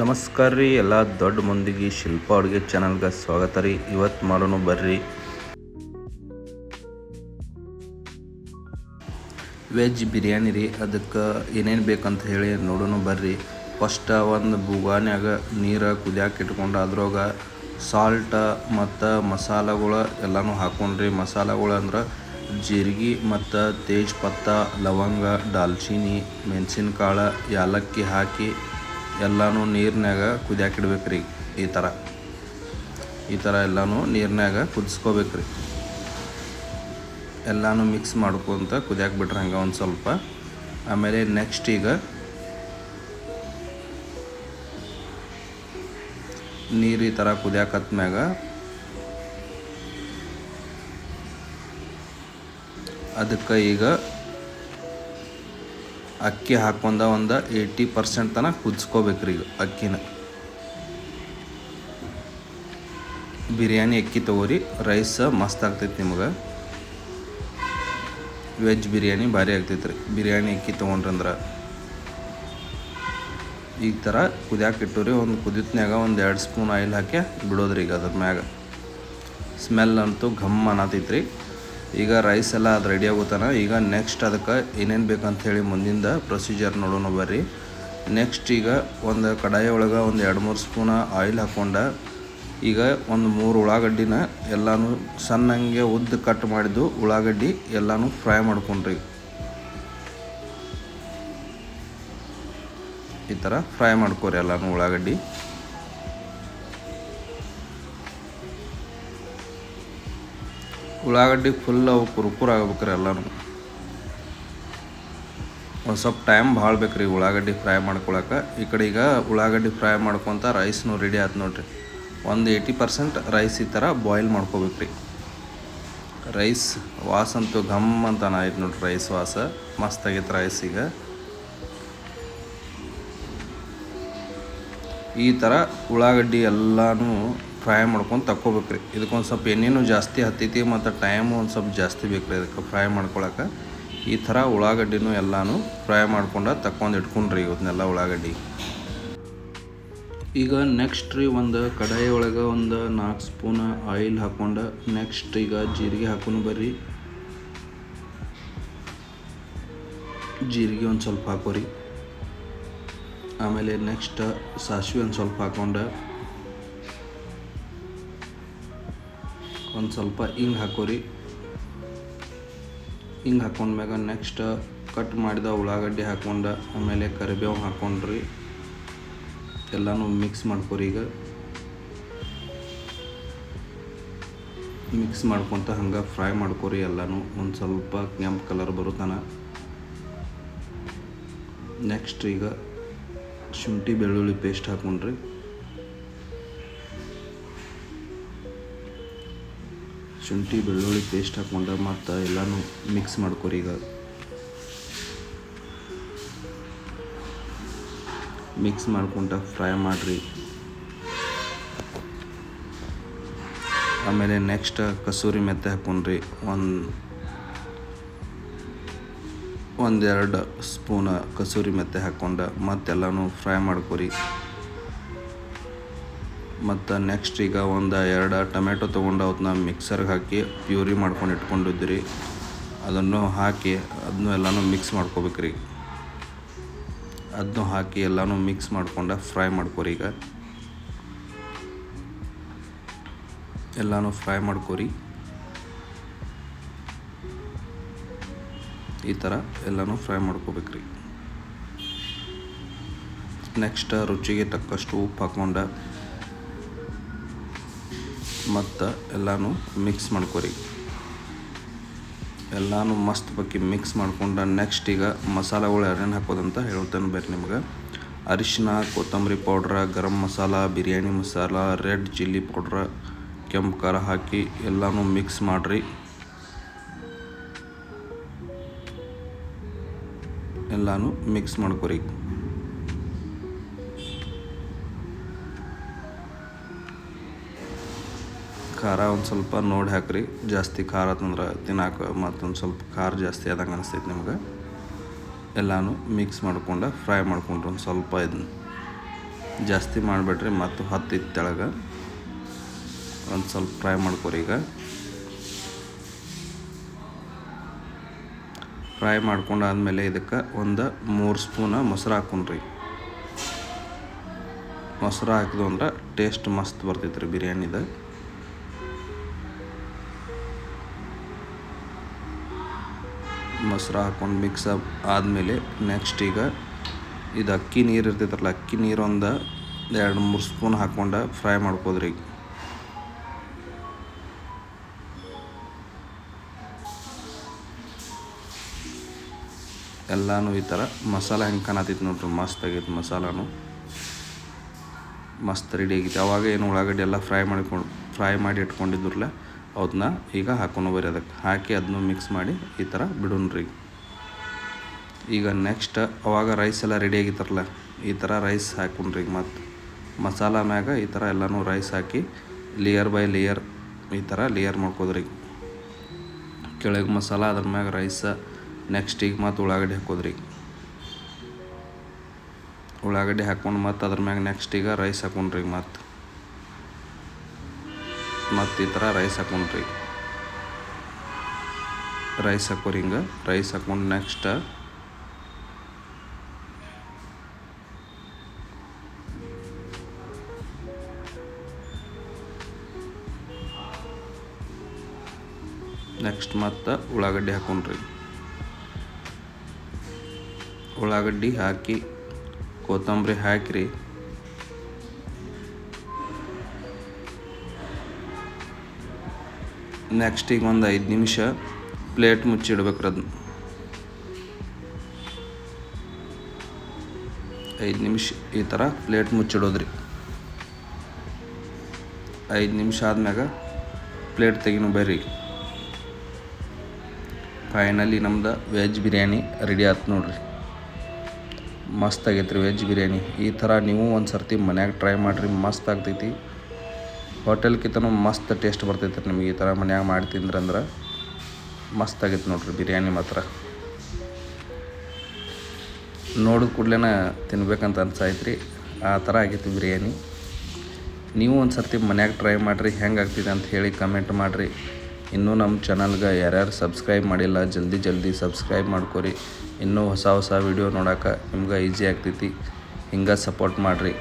ನಮಸ್ಕಾರ ರೀ, ಎಲ್ಲ ದೊಡ್ಡ ಮಂದಿಗೆ, ಶಿಲ್ಪ ಅಡುಗೆ ಚಾನಲ್ಗೆ ಸ್ವಾಗತ ರೀ. ಇವತ್ತು ಮಾಡೋಣ ಬರ್ರಿ. ವೆಜ್ ಬಿರಿಯಾನಿ ರೀ, ಅದಕ್ಕೆ ಏನೇನು ಬೇಕಂತ ಹೇಳಿ ನೋಡೋಣ ಬರ್ರಿ. ಫಸ್ಟ್ ಒಂದು ಬುಗಾನ್ಯಾಗ ನೀರು ಕುದಿಯಾಕೆ ಇಟ್ಕೊಂಡು ಅದ್ರಾಗ ಸಾಲ್ಟ ಮತ್ತು ಮಸಾಲಗಳು ಎಲ್ಲನೂ ಹಾಕೊಂಡ್ರಿ. ಮಸಾಲಗಳು ಅಂದ್ರೆ ಜೀರಿಗೆ ಮತ್ತು ತೇಜ್ಪತ್ತ ಲವಂಗ ದಾಲ್ಚಿನ್ನಿ ಮೆಣಸಿನ್ಕಾಳು ಏಲಕ್ಕಿ ಹಾಕಿ ಎಲ್ಲನೂ ನೀರಿನಾಗ ಕುದಿಯಾಕೆ ಇಡ್ಬೇಕು ರೀ ಈ ಥರ ಈ ಥರ ಎಲ್ಲನೂ ನೀರಿನಾಗ ಕುದಿಸ್ಕೋಬೇಕು ರೀ ಎಲ್ಲನೂ ಮಿಕ್ಸ್ ಮಾಡ್ಕೊತ ಕುದಿಯಾಕೆ ಬಿಟ್ರೆ ಹಂಗೆ ಒಂದು ಸ್ವಲ್ಪ. ಆಮೇಲೆ ನೆಕ್ಸ್ಟ್ ಈಗ ನೀರು ಈ ಥರ ಕುದಿಯಾಕತ್ಮ್ಯಾಗ ಅದಕ್ಕೆ ಈಗ ಅಕ್ಕಿ ಹಾಕೊಂಡ ಒಂದು ಏಯ್ಟಿ ಪರ್ಸೆಂಟ್ ತನಕ ಕುದಿಸ್ಕೋಬೇಕ್ರಿ ಈಗ ಅಕ್ಕಿನ. ಬಿರಿಯಾನಿ ಅಕ್ಕಿ ತಗೋರಿ ರೈಸ್ ಮಸ್ತ್ ಆಗ್ತೈತಿ ನಿಮ್ಗೆ. ವೆಜ್ ಬಿರಿಯಾನಿ ಭಾರಿ ಆಗ್ತೈತೆ ರೀ ಬಿರಿಯಾನಿ ಅಕ್ಕಿ ತೊಗೊಂಡ್ರಂದ್ರೆ ಈ ಥರ ಕುದಿಯಾಕೆ ಇಟ್ಟುರಿ, ಒಂದು ಕುದಿತ್ನ್ಯಾಗ ಒಂದು ಎರಡು ಸ್ಪೂನ್ ಆಯಿಲ್ ಹಾಕಿ ಬಿಡೋದ್ರಿ ಈಗ ಅದ್ರ ಮ್ಯಾಗ. ಸ್ಮೆಲ್ ಅಂತೂ ಘಮ್ ಅನ್ನತೈತ್ರಿ ಈಗ ರೈಸ್ ಎಲ್ಲ ಅದು ರೆಡಿ ಆಗುತ್ತಾನ ಈಗ ನೆಕ್ಸ್ಟ್ ಅದಕ್ಕೆ ಏನೇನು ಬೇಕಂತ ಹೇಳಿ ಮುಂದಿಂದ ಪ್ರೊಸೀಜರ್ ನೋಡೋಣ ಬರ್ರಿ. ನೆಕ್ಸ್ಟ್ ಈಗ ಒಂದು ಕಡಾಯಿ ಒಳಗೆ ಒಂದು ಎರಡು ಮೂರು ಸ್ಪೂನ ಆಯಿಲ್ ಹಾಕ್ಕೊಂಡ ಈಗ ಒಂದು ಮೂರು ಉಳ್ಳಾಗಡ್ಡಿನ ಎಲ್ಲನೂ ಸಣ್ಣಂಗೆ ಉದ್ದ ಕಟ್ ಮಾಡಿದ್ದು ಉಳ್ಳಾಗಡ್ಡಿ ಎಲ್ಲನೂ ಫ್ರೈ ಮಾಡ್ಕೊಂಡ್ರಿ. ಈ ಥರ ಫ್ರೈ ಮಾಡ್ಕೊರಿ ಎಲ್ಲನೂ ಉಳ್ಳಾಗಡ್ಡಿ. ಉಳ್ಳಾಗಡ್ಡಿ ಫುಲ್ ಅವು ಕುರುಕುರ್ ಆಗ್ಬೇಕ್ರಿ ಎಲ್ಲನೂ. ಒಂದು ಸ್ವಲ್ಪ ಟೈಮ್ ಭಾಳ ಬೇಕು ರೀ ಉಳ್ಳಾಗಡ್ಡಿ ಫ್ರೈ ಮಾಡ್ಕೊಳಕ್ಕೆ ಈ ಕಡೆ ಈಗ ಉಳ್ಳಾಗಡ್ಡಿ ಫ್ರೈ ಮಾಡ್ಕೊತ ರೈಸ್ನು ರೆಡಿ ಆಯ್ತು ನೋಡ್ರಿ. ಒಂದು ಏಯ್ಟಿ ಪರ್ಸೆಂಟ್ ರೈಸ್ ಈ ಥರ ಬಾಯ್ಲ್ ಮಾಡ್ಕೋಬೇಕು ರೀ ರೈಸ್ ವಾಸ ಅಂತೂ ಘಮ್ ಅಂತ ಆಯ್ತು ನೋಡ್ರಿ ರೈಸ್ ವಾಸ. ಮಸ್ತ್ ಆಗೈತೆ ರೈಸ್ ಈಗ. ಈ ಥರ ಉಳ್ಳಾಗಡ್ಡಿ ಎಲ್ಲನೂ ಫ್ರೈ ಮಾಡ್ಕೊಂಡು ತಕ್ಕೋಬೇಕ್ರಿ. ಇದಕ್ಕೊಂದು ಸ್ವಲ್ಪ ಎಣ್ಣೆನೂ ಜಾಸ್ತಿ ಹತ್ತೈತಿ ಮತ್ತು ಟೈಮು ಒಂದು ಸ್ವಲ್ಪ ಜಾಸ್ತಿ ಬೇಕು ರೀ ಇದಕ್ಕೆ ಫ್ರೈ ಮಾಡ್ಕೊಳಕ್ಕೆ ಈ ಥರ ಉಳ್ಳಾಗಡ್ಡಿನೂ ಎಲ್ಲಾನು ಫ್ರೈ ಮಾಡ್ಕೊಂಡು ತಕ್ಕೊಂಡು ಇಟ್ಕೊಂಡ್ರಿ ಇವತ್ತನ್ನೆಲ್ಲ ಉಳ್ಳಾಗಡ್ಡಿ. ಈಗ ನೆಕ್ಸ್ಟ್ ರೀ ಒಂದು ಕಡಾಯಿ ಒಳಗೆ ಒಂದು ನಾಲ್ಕು ಸ್ಪೂನ್ ಆಯಿಲ್ ಹಾಕ್ಕೊಂಡು ನೆಕ್ಸ್ಟ್ ಈಗ ಜೀರಿಗೆ ಹಾಕೊಂಡು ಬರ್ರಿ. ಜೀರಿಗೆ ಒಂದು ಸ್ವಲ್ಪ ಹಾಕೋರಿ. ಆಮೇಲೆ ನೆಕ್ಸ್ಟ್ ಸಾಸಿವೆ ಒಂದು ಸ್ವಲ್ಪ ಹಾಕ್ಕೊಂಡು ಒಂದು ಸ್ವಲ್ಪ ಹಿಂಗೆ ಹಾಕೋರಿ. ಹಿಂಗೆ ಹಾಕೊಂಡ್ಮ್ಯಾಗ ನೆಕ್ಸ್ಟ್ ಕಟ್ ಮಾಡಿದ ಉಳ್ಳಾಗಡ್ಡಿ ಹಾಕ್ಕೊಂಡು ಆಮೇಲೆ ಕರಿಬೇವು ಹಾಕೊಂಡ್ರಿ. ಎಲ್ಲನೂ ಮಿಕ್ಸ್ ಮಾಡ್ಕೊರಿ ಈಗ. ಮಿಕ್ಸ್ ಮಾಡ್ಕೊತ ಹಂಗೆ ಫ್ರೈ ಮಾಡ್ಕೊರಿ ಎಲ್ಲನೂ. ಒಂದು ಸ್ವಲ್ಪ ಕೆಂಪು ಕಲರ್ ಬರುತ್ತಾನ ನೆಕ್ಸ್ಟ್ ಈಗ ಶುಂಠಿ ಬೆಳ್ಳುಳ್ಳಿ ಪೇಸ್ಟ್ ಹಾಕ್ಕೊಂಡ್ರಿ ಶುಂಠಿ, ಬೆಳ್ಳುಳ್ಳಿ ಪೇಸ್ಟ್ ಹಾಕ್ಕೊಂಡು ಮತ್ತು ಎಲ್ಲನೂ ಮಿಕ್ಸ್ ಮಾಡ್ಕೊರಿ ಈಗ. ಮಿಕ್ಸ್ ಮಾಡ್ಕೊಂಡ ಫ್ರೈ ಮಾಡಿರಿ. ಆಮೇಲೆ ನೆಕ್ಸ್ಟ್ ಕಸೂರಿ ಮೆತ್ತೆ ಹಾಕ್ಕೊಂಡ್ರಿ ಒಂದು, ಒಂದೆರಡು ಸ್ಪೂನ ಕಸೂರಿ ಮೆತ್ತೆ ಹಾಕ್ಕೊಂಡು ಮತ್ತೆಲ್ಲನೂ ಫ್ರೈ ಮಾಡ್ಕೊರಿ. ಮತ್ತು ನೆಕ್ಸ್ಟ್ ಈಗ ಒಂದು ಎರಡು ಟೊಮೆಟೊ ತೊಗೊಂಡು ಅವನ್ನ ಮಿಕ್ಸರ್ಗೆ ಹಾಕಿ ಪ್ಯೂರಿ ಮಾಡ್ಕೊಂಡು ಇಟ್ಕೊಂಡಿದ್ರಿ ಅದನ್ನು ಹಾಕಿ ಅದನ್ನು ಎಲ್ಲನೂ ಮಿಕ್ಸ್ ಮಾಡ್ಕೋಬೇಕ್ರಿ. ಅದನ್ನು ಹಾಕಿ ಎಲ್ಲನೂ ಮಿಕ್ಸ್ ಮಾಡ್ಕೊಂಡು ಫ್ರೈ ಮಾಡ್ಕೊರಿ ಈಗ. ಎಲ್ಲನೂ ಫ್ರೈ ಮಾಡ್ಕೋರಿ. ಈ ಥರ ಎಲ್ಲನೂ ಫ್ರೈ ಮಾಡ್ಕೋಬೇಕ್ರಿ. ನೆಕ್ಸ್ಟ್ ರುಚಿಗೆ ತಕ್ಕಷ್ಟು ಉಪ್ಪು ಹಾಕ್ಕೊಂಡು ಮತ್ತು ಎಲ್ಲನೂ ಮಿಕ್ಸ್ ಮಾಡ್ಕೊರಿ. ಎಲ್ಲನೂ ಮಸ್ತ್ ಬಗ್ಗೆ ಮಿಕ್ಸ್ ಮಾಡ್ಕೊಂಡು ನೆಕ್ಸ್ಟ್ ಈಗ ಮಸಾಲೆಗಳು ಏನೇನು ಹಾಕೋದಂತ ಹೇಳ್ತೇನೆ ಬೇರೆ ನಿಮ್ಗೆ. ಅರಿಶಿನ ಕೊತ್ತಂಬರಿ powder garam masala, biryani masala red chilli powder ಕೆಂಪು ಖಾರ ಹಾಕಿ ಎಲ್ಲನೂ ಮಿಕ್ಸ್ ಮಾಡಿರಿ. ಎಲ್ಲನೂ ಮಿಕ್ಸ್ ಮಾಡ್ಕೊರಿ. ಖಾರ ಒಂದು ಸ್ವಲ್ಪ ನೋಡಿ ಹಾಕ್ರಿ. ಜಾಸ್ತಿ ಖಾರ ತಂದ್ರೆ ತಿನ್ನಾಕ ಮತ್ತೊಂದು ಸ್ವಲ್ಪ ಖಾರ ಜಾಸ್ತಿ ಆದಂಗೆ ಅನಿಸ್ತೈತೆ ನಿಮ್ಗೆ. ಎಲ್ಲನೂ ಮಿಕ್ಸ್ ಮಾಡ್ಕೊಂಡು ಫ್ರೈ ಮಾಡ್ಕೊಂಡ್ರೆ ಒಂದು ಸ್ವಲ್ಪ ಇದನ್ನ ಜಾಸ್ತಿ ಮಾಡಿಬಿಟ್ರಿ ಮತ್ತು ಹತ್ತು ತೆಳಗೆ. ಒಂದು ಸ್ವಲ್ಪ ಫ್ರೈ ಮಾಡ್ಕೊರಿ ಈಗ. ಫ್ರೈ ಮಾಡ್ಕೊಂಡಾದ್ಮೇಲೆ ಇದಕ್ಕೆ ಒಂದು ಮೂರು ಸ್ಪೂನ ಮೊಸರು ಹಾಕೊಂಡ್ರಿ ಮೊಸರು ಹಾಕಿದ್ವು ಅಂದ್ರೆ ಟೇಸ್ಟ್ ಮಸ್ತ್ ಬರ್ತೈತೆ ರೀ ಮೊಸರು ಹಾಕ್ಕೊಂಡು ಮಿಕ್ಸ್ ಅಪ್ ಆದಮೇಲೆ ನೆಕ್ಸ್ಟ್ ಈಗ ಇದು ಅಕ್ಕಿ ನೀರು ಇರ್ತೈತಲ್ಲ, ಅಕ್ಕಿ ನೀರು ಒಂದು ಎರಡು ಮೂರು ಸ್ಪೂನ್ ಹಾಕ್ಕೊಂಡು ಫ್ರೈ ಮಾಡ್ಕೋದ್ರಿ ಎಲ್ಲನೂ ಈ ಥರ ಮಸಾಲ ಹೆಂಗೆ ಕಾಣತೈತಿ ನೋಡ್ರಿ, ಮಸ್ತ್ ಆಗೈತೆ ಮಸಾಲಾನು. ಮಸ್ತ್ ರೆಡಿ ಆಗೈತೆ. ಅವಾಗ ಏನು ಉಳ್ಳಾಗಡ್ಡೆ ಎಲ್ಲ ಫ್ರೈ ಮಾಡಿಕೊಂಡು, ಫ್ರೈ ಮಾಡಿ ಇಟ್ಕೊಂಡಿದ್ರಲ್ಲ ಅವನ್ನ ಈಗ ಹಾಕೊಂಡು ಬರ್ರಿ ಅದಕ್ಕೆ ಹಾಕಿ ಅದನ್ನು ಮಿಕ್ಸ್ ಮಾಡಿ ಈ ಥರ ಬಿಡೋಣ್ರಿ ಈಗ ನೆಕ್ಸ್ಟ್ ಅವಾಗ ರೈಸ್ ಎಲ್ಲ ರೆಡಿ ಆಗಿತ್ತಾರಲ್ಲ ಈ ಥರ ರೈಸ್ ಹಾಕೊಂಡ್ರಿ ಮತ್ತು. ಮಸಾಲ ಮ್ಯಾಗ ಈ ಥರ ಎಲ್ಲನೂ ರೈಸ್ ಹಾಕಿ ಲೇಯರ್ ಬೈ ಲೇಯರ್ ಈ ಥರ ಲೇಯರ್ ಮಾಡ್ಕೋದ್ರಿ ಕೆಳಗೆ ಮಸಾಲ, ಅದ್ರ ಮ್ಯಾಗ ರೈಸ ನೆಕ್ಸ್ಟ್ ಈಗ ಮತ್ತು ಉಳ್ಳಾಗಡ್ಡಿ ಹಾಕೋದ್ರಿ ಉಳ್ಳಾಗಡ್ಡಿ ಹಾಕ್ಕೊಂಡು ಮತ್ತು ಅದ್ರ ಮ್ಯಾಗ ನೆಕ್ಸ್ಟ್ ಈಗ ರೈಸ್ ಹಾಕೊಂಡ್ರಿ ಮತ್ತು. ಮತ್ತು ಈ ಥರ ರೈಸ್ ಹಾಕೊಂಡ್ರಿ ರೈಸ್ ಹಾಕೋರಿ ಹಿಂಗೆ. ರೈಸ್ ಹಾಕೊಂಡು ನೆಕ್ಸ್ಟ್ ನೆಕ್ಸ್ಟ್ ಮತ್ತು ಉಳ್ಳಾಗಡ್ಡಿ ಹಾಕೊಂಡ್ರಿ ಉಳ್ಳಾಗಡ್ಡಿ ಹಾಕಿ, ಕೊತ್ತಂಬರಿ ಹಾಕಿರಿ ನೆಕ್ಸ್ಟ್ ಈಗ ಒಂದು ಐದು ನಿಮಿಷ ಪ್ಲೇಟ್ ಮುಚ್ಚಿಡ್ಬೇಕ್ರಿ ಅದನ್ನ ಐದು ನಿಮಿಷ ಈ ಥರ ಪ್ಲೇಟ್ ಮುಚ್ಚಿಡೋದ್ರಿ. ಐದು ನಿಮಿಷ ಆದ್ಮ್ಯಾಗ ಪ್ಲೇಟ್ ತೆಗಿನ ಬರ್ರಿ ಫೈನಲಿ ನಮ್ದು ವೆಜ್ ಬಿರಿಯಾನಿ ರೆಡಿ ಆಯ್ತು ನೋಡ್ರಿ. ಮಸ್ತ್ ಆಗೈತ್ರಿ ವೆಜ್ ಬಿರಿಯಾನಿ. ಈ ಥರ ನೀವು ಒಂದು ಸರ್ತಿ ಮನ್ಯಾಗ ಟ್ರೈ ಮಾಡಿರಿ, ಮಸ್ತ್ ಆಗ್ತೈತಿ. ಹೋಟೆಲ್ಕಿಂತನೂ ಮಸ್ತ್ ಟೇಸ್ಟ್ ಬರ್ತೈತೆ ರೀ ನಿಮಗೆ ಈ ಥರ ಮನ್ಯಾಗ ಮಾಡಿ ತಿಂದ್ರಂದ್ರೆ ಮಸ್ತ್ ಆಗೈತೆ ನೋಡ್ರಿ ಬಿರಿಯಾನಿ ಮಾತ್ರ. ನೋಡಿದ ಕೂಡಲೇ ತಿನ್ಬೇಕಂತ ಅನ್ಸಾಯ್ತು ರೀ ಆ ಥರ ಆಗೈತಿ ಬಿರಿಯಾನಿ. ನೀವು ಒಂದು ಸರ್ತಿ ಮನ್ಯಾಗ ಟ್ರೈ ಮಾಡಿರಿ, ಹೆಂಗೆ ಆಗ್ತಿದೆ ಅಂತ ಹೇಳಿ ಕಮೆಂಟ್ ಮಾಡಿರಿ. ಇನ್ನೂ ನಮ್ಮ ಚಾನಲ್ಗೆ ಯಾರ್ಯಾರು ಸಬ್ಸ್ಕ್ರೈಬ್ ಮಾಡಿಲ್ಲ, ಜಲ್ದಿ ಜಲ್ದಿ ಸಬ್ಸ್ಕ್ರೈಬ್ ಮಾಡ್ಕೊರಿ. ಇನ್ನೂ ಹೊಸ ಹೊಸ ವೀಡಿಯೋ ನೋಡೋಕೆ ನಿಮ್ಗೆ ಈಸಿ ಆಗ್ತೈತಿ. ಹಿಂಗೆ ಸಪೋರ್ಟ್ ಮಾಡಿರಿ.